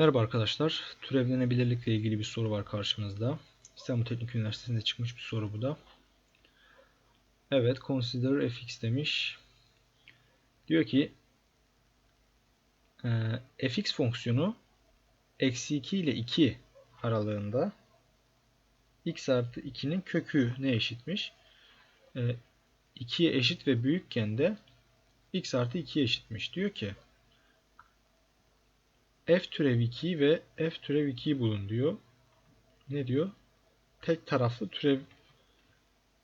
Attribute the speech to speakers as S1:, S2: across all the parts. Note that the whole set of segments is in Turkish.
S1: Merhaba arkadaşlar. Türevlenebilirlikle ilgili bir soru var karşımızda. İstanbul Teknik Üniversitesi'nde çıkmış bir soru bu da. Evet, consider fx demiş. Diyor ki e, fx fonksiyonu eksi 2 ile 2 aralığında x artı 2'nin kökü ne eşitmiş? E, 2'ye eşit ve büyükken de x artı 2'ye eşitmiş. Diyor ki f türev 2 ve f türev 2'yi bulun diyor. Ne diyor? Tek taraflı türev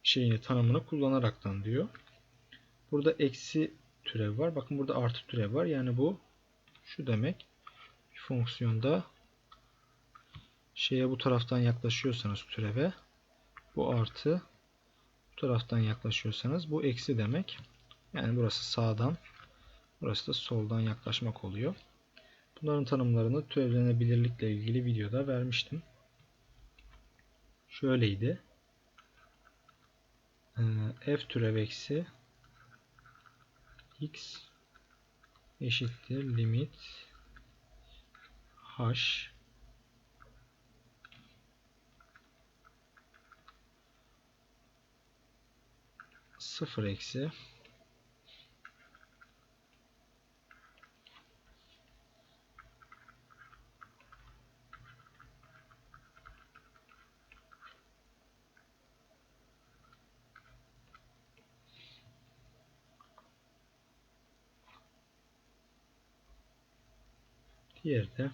S1: şeyini tanımını kullanaraktan diyor. Burada eksi türev var. Bakın burada artı türev var. Yani bu şu demek. Bir fonksiyonda şeye bu taraftan yaklaşıyorsanız türeve bu artı bu taraftan yaklaşıyorsanız bu eksi demek. Yani burası sağdan burası da soldan yaklaşmak oluyor. Bunların tanımlarını türevlenebilirlikle ilgili videoda vermiştim. Şöyleydi. Ee, f türev eksi x eşittir limit h sıfır eksi Diğeri de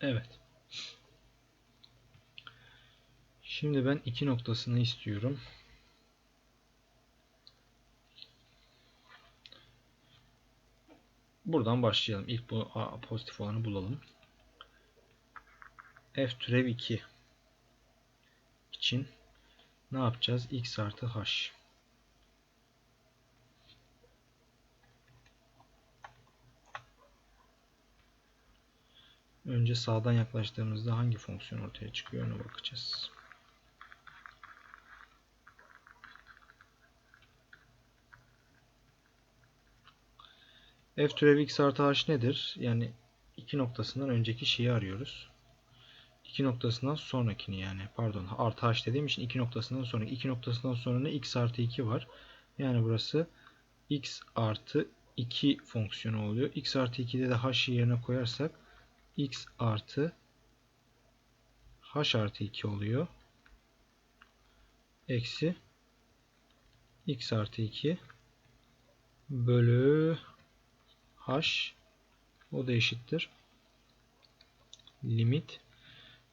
S1: Evet. Şimdi ben iki noktasını istiyorum. Buradan başlayalım. İlk bu A pozitif olanı bulalım. F türev 2 için ne yapacağız? X artı H. Önce sağdan yaklaştığımızda hangi fonksiyon ortaya çıkıyor ona bakacağız. F türev x artı h nedir? Yani iki noktasından önceki şeyi arıyoruz. İki noktasından sonrakini yani pardon artı h dediğim için iki noktasından sonra iki noktasından sonra ne x artı 2 var. Yani burası x artı 2 fonksiyonu oluyor. x artı 2'de de h yerine koyarsak x artı h artı 2 oluyor. Eksi x artı 2 bölü h o da eşittir. Limit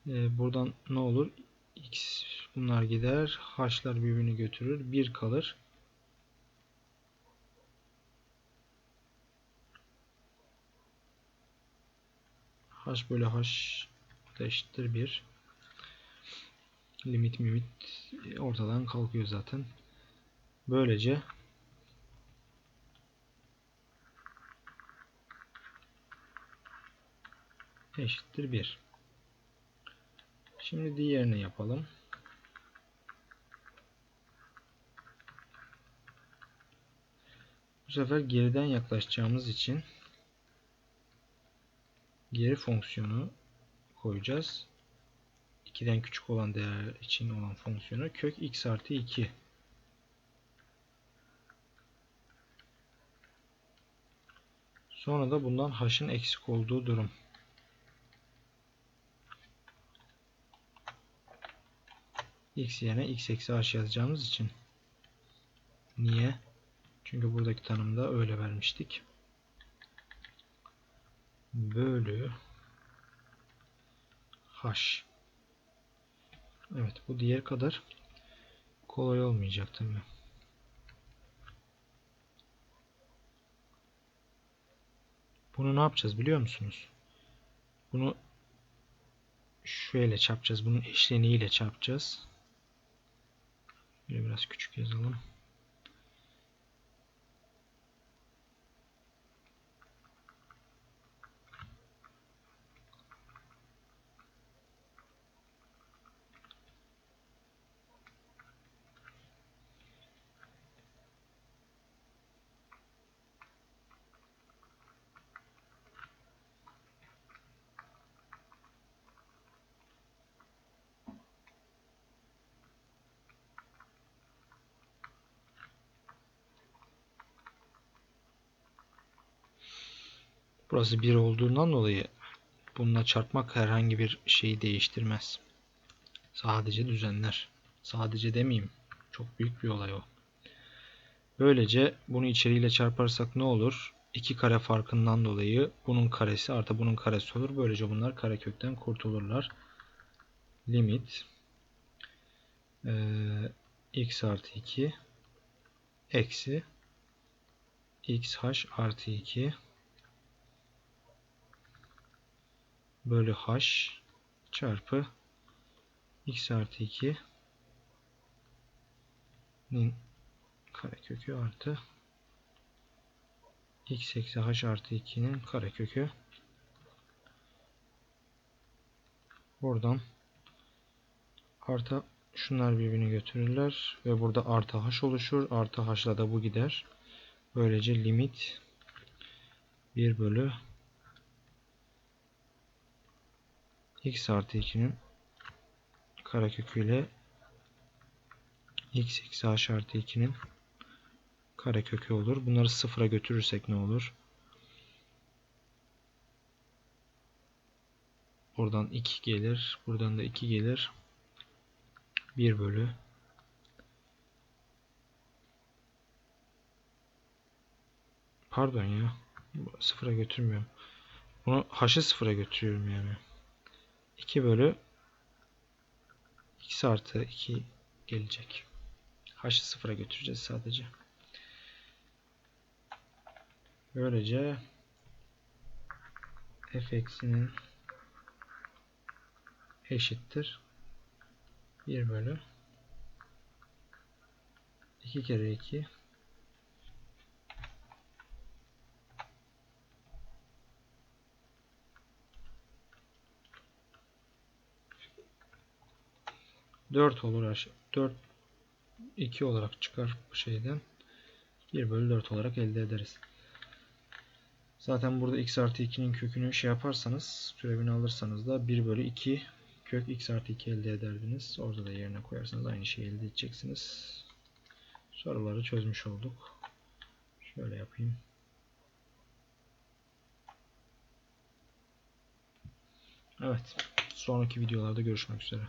S1: ee, buradan ne olur? x bunlar gider. h'lar birbirini götürür. 1 kalır. h bölü h eşittir 1. Limit mimit ortadan kalkıyor zaten. Böylece eşittir 1. Şimdi diğerini yapalım. Bu sefer geriden yaklaşacağımız için geri fonksiyonu koyacağız. 2'den küçük olan değer için olan fonksiyonu kök x artı 2 Sonra da bundan h'ın eksik olduğu durum. X yerine x eksi h yazacağımız için. Niye? Çünkü buradaki tanımda öyle vermiştik. Bölü h. Evet bu diğer kadar kolay olmayacak tabi. Bunu ne yapacağız biliyor musunuz? Bunu şöyle çarpacağız. Bunun eşleniğiyle çarpacağız. Böyle biraz küçük yazalım. Burası 1 olduğundan dolayı bununla çarpmak herhangi bir şeyi değiştirmez. Sadece düzenler. Sadece demeyeyim. Çok büyük bir olay o. Böylece bunu içeriyle çarparsak ne olur? 2 kare farkından dolayı bunun karesi artı bunun karesi olur. Böylece bunlar karekökten kurtulurlar. Limit ee, x artı 2 eksi xh artı 2 bölü h çarpı x artı 2 nin karekökü artı x eksi h artı 2'nin karekökü buradan artı şunlar birbirini götürürler ve burada artı h oluşur. Artı h'la da bu gider. Böylece limit 1 bölü x artı 2'nin kareköküyle x eksi h artı 2'nin karekökü olur. Bunları sıfıra götürürsek ne olur? Buradan 2 gelir. Buradan da 2 gelir. 1 bölü Pardon ya. Sıfıra götürmüyorum. Bunu h'ı sıfıra götürüyorum yani. 2 bölü x artı 2 gelecek. H'ı sıfıra götüreceğiz sadece. Böylece f eksinin eşittir 1 bölü 2 kere 2 4 olur aşağı 4 2 olarak çıkar bu şeyden 1 bölü 4 olarak elde ederiz. Zaten burada x artı 2'nin kökünü şey yaparsanız türevini alırsanız da 1 bölü 2 kök x artı 2 elde ederdiniz. Orada da yerine koyarsanız aynı şeyi elde edeceksiniz. Soruları çözmüş olduk. Şöyle yapayım. Evet. Sonraki videolarda görüşmek üzere.